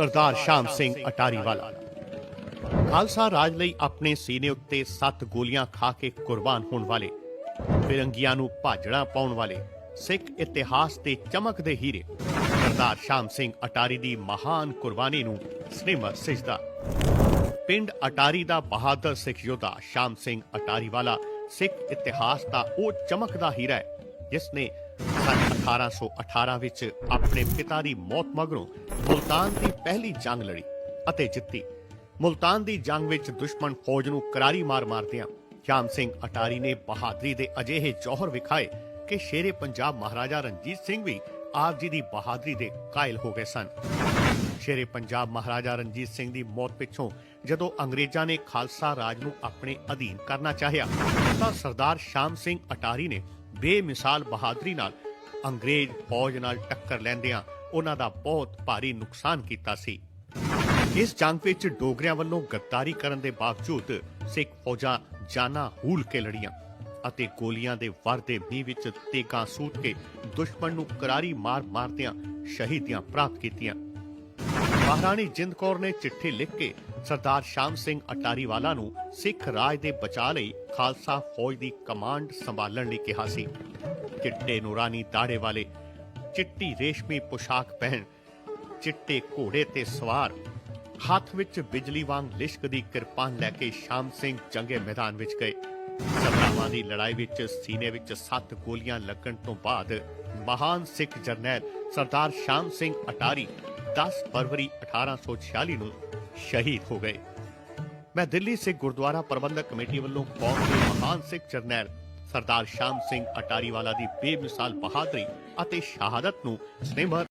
ਸਰਦਾਰ ਸ਼ਾਮ ਸਿੰਘ ਅਟਾਰੀ ਵਾਲਾ ਖਾਲਸਾ ਰਾਜ ਲਈ ਆਪਣੇ ਸੀਨੇ ਉੱਤੇ ਸੱਤ ਗੋਲੀਆਂ ਖਾ ਕੇ ਕੁਰਬਾਨ ਹੋਣ ਵਾਲੇ ਫਿਰੰਗੀਆਂ ਨੂੰ ਭਾਜੜਾ ਪਾਉਣ ਵਾਲੇ, ਸਿੱਖ ਇਤਿਹਾਸ ਦੇ ਚਮਕਦੇ ਹੀਰੇ, ਸਰਦਾਰ ਸ਼ਾਮ ਸਿੰਘ ਅਟਾਰੀ ਦੀ ਮਹਾਨ ਕੁਰਬਾਨੀ ਨੂੰ ਸਨੇਮਰ ਸਿਜਦਾ। ਪਿੰਡ ਅਟਾਰੀ ਦਾ ਬਹਾਦਰ ਸਿੱਖ ਯੋਧਾ ਸ਼ਾਮ ਸਿੰਘ ਅਟਾਰੀ ਵਾਲਾ ਸਿੱਖ ਇਤਿਹਾਸ ਦਾ ਉਹ ਚਮਕਦਾ ਹੀਰਾ ਹੈ ਜਿਸ ਨੇ ਸੰਨ 1818 ਵਿੱਚ ਆਪਣੇ ਪਿਤਾ ਦੀ ਮੌਤ ਮਗਰੋਂ ਮੁਲਤਾਨ ਦੀ ਪਹਿਲੀ ਜੰਗ ਲੜੀ ਅਤੇ ਜਿੱਤੀ। ਮੁਲਤਾਨ ਦੀ ਜੰਗ ਵਿੱਚ ਦੁਸ਼ਮਣ ਫੌਜ ਨੂੰ ਕਰਾਰੀ ਮਾਰ ਮਾਰਦਿਆਂ ਸ਼ਾਮ ਸਿੰਘ ਅਟਾਰੀ ਨੇ ਬਹਾਦਰੀ ਦੇ ਅਜਿਹੇ ਜੌਹਰ ਵਿਖਾਏ ਕਿ ਸ਼ੇਰੇ ਪੰਜਾਬ ਮਹਾਰਾਜਾ ਰਣਜੀਤ ਸਿੰਘ ਵੀ ਆਪ ਜੀ ਦੀ ਬਹਾਦਰੀ ਦੇ ਕਾਇਲ ਹੋ ਗਏ ਸਨ। ਸ਼ੇਰੇ ਪੰਜਾਬ ਮਹਾਰਾਜਾ ਰਣਜੀਤ ਸਿੰਘ ਦੀ ਮੌਤ ਪਿੱਛੋਂ ਜਦੋਂ ਅੰਗਰੇਜ਼ਾਂ ਨੇ ਖਾਲਸਾ ਰਾਜ ਨੂੰ ਆਪਣੇ ਅਧੀਨ ਕਰਨਾ ਚਾਹਿਆ, ਤਾਂ ਸਰਦਾਰ ਸ਼ਾਮ ਸਿੰਘ ਅਟਾਰੀ ਨੇ ਬੇਮਿਸਾਲ ਬਹਾਦਰੀ ਨਾਲ ਅੰਗਰੇਜ਼ ਫੌਜ ਨਾਲ ਟੱਕਰ ਲੈਂਦਿਆਂ ਉਹਨਾਂ ਦਾ ਬਹੁਤ ਭਾਰੀ ਨੁਕਸਾਨ ਕੀਤਾ ਸੀ। ਇਸ ਜੰਗ ਵਿੱਚ ਡੋਗਰਿਆਂ ਵੱਲੋਂ ਗੱਦਾਰੀ ਕਰਨ ਦੇ ਬਾਵਜੂਦ ਸਿੱਖ ਫੌਜਾਂ ਜਾਨਾਂ ਹੂਲ ਕੇ ਲੜੀਆਂ ਅਤੇ ਗੋਲੀਆਂ ਦੇ ਵਰ ਮੀਂਹ ਵਿੱਚ ਤੇਗਾਂ ਸੂਟ ਕੇ ਦੁਸ਼ਮਣ ਨੂੰ ਕਰਾਰੀ ਮਾਰ ਮਾਰਦਿਆਂ ਸ਼ਹੀਦੀਆਂ ਪ੍ਰਾਪਤ ਕੀਤੀਆਂ। ਮਹਾਰਾਣੀ ਜਿੰਦ ਕੌਰ ਨੇ ਚਿੱਠੀ ਲਿਖ ਕੇ ਸਰਦਾਰ ਸ਼ਾਮ ਸਿੰਘ ਅਟਾਰੀਵਾਲਾ ਨੂੰ ਸਿੱਖ ਰਾਜ ਦੇ ਬਚਾਅ ਲਈ ਖਾਲਸਾ ਫੌਜ ਦੀ ਕਮਾਂਡ ਸੰਭਾਲਣ ਲਈ ਕਿਹਾ ਸੀ ਚਿੱਟੇ ਨੂਰਾਨੀ ਦਾੜੇ ਵਾਲੇ ਚਿੱਟੀ ਰੇਸ਼ਮੀ ਪੁਸ਼ਾਕ ਪਹਿਨ, ਚਿੱਟੇ ਘੋੜੇ ਤੇ ਸਵਾਰ, ਹੱਥ ਵਿੱਚ ਬਿਜਲੀ ਵਾਂਗ ਲਿਸ਼ਕਦੀ ਕਿਰਪਾਨ ਲੈ ਕੇ ਸ਼ਾਮ ਸਿੰਘ ਜੰਗੇ ਮੈਦਾਨ ਵਿੱਚ ਗਏ। ਸਭਰਾਵਾਂ ਦੀ ਲੜਾਈ ਵਿੱਚ ਸੀਨੇ ਵਿੱਚ ਸੱਤ ਗੋਲੀਆਂ ਲੱਗਣ ਤੋਂ ਬਾਅਦ ਮਹਾਨ ਸਿੱਖ ਜਰਨੈਲ ਸਰਦਾਰ ਸ਼ਾਮ ਸਿੰਘ ਅਟਾਰੀ 10 ਫਰਵਰੀ 1846 ਨੂੰ ਸ਼ਹੀਦ ਹੋ ਗਏ। ਮੈਂ ਦਿੱਲੀ ਸਿੱਖ ਗੁਰਦੁਆਰਾ ਪ੍ਰਬੰਧਕ ਕਮੇਟੀ ਵੱਲੋਂ ਕੌਮ ਦੇ ਮਹਾਨ ਸਿੱਖ ਜਰਨੈਲ ਸਰਦਾਰ ਸ਼ਾਮ ਸਿੰਘ ਅਟਾਰੀ ਵਾਲਾ ਦੀ ਬੇਮਿਸਾਲ ਬਹਾਦਰੀ ਅਤੇ ਸ਼ਹਾਦਤ ਨੂੰ ਸਨੇਮਰ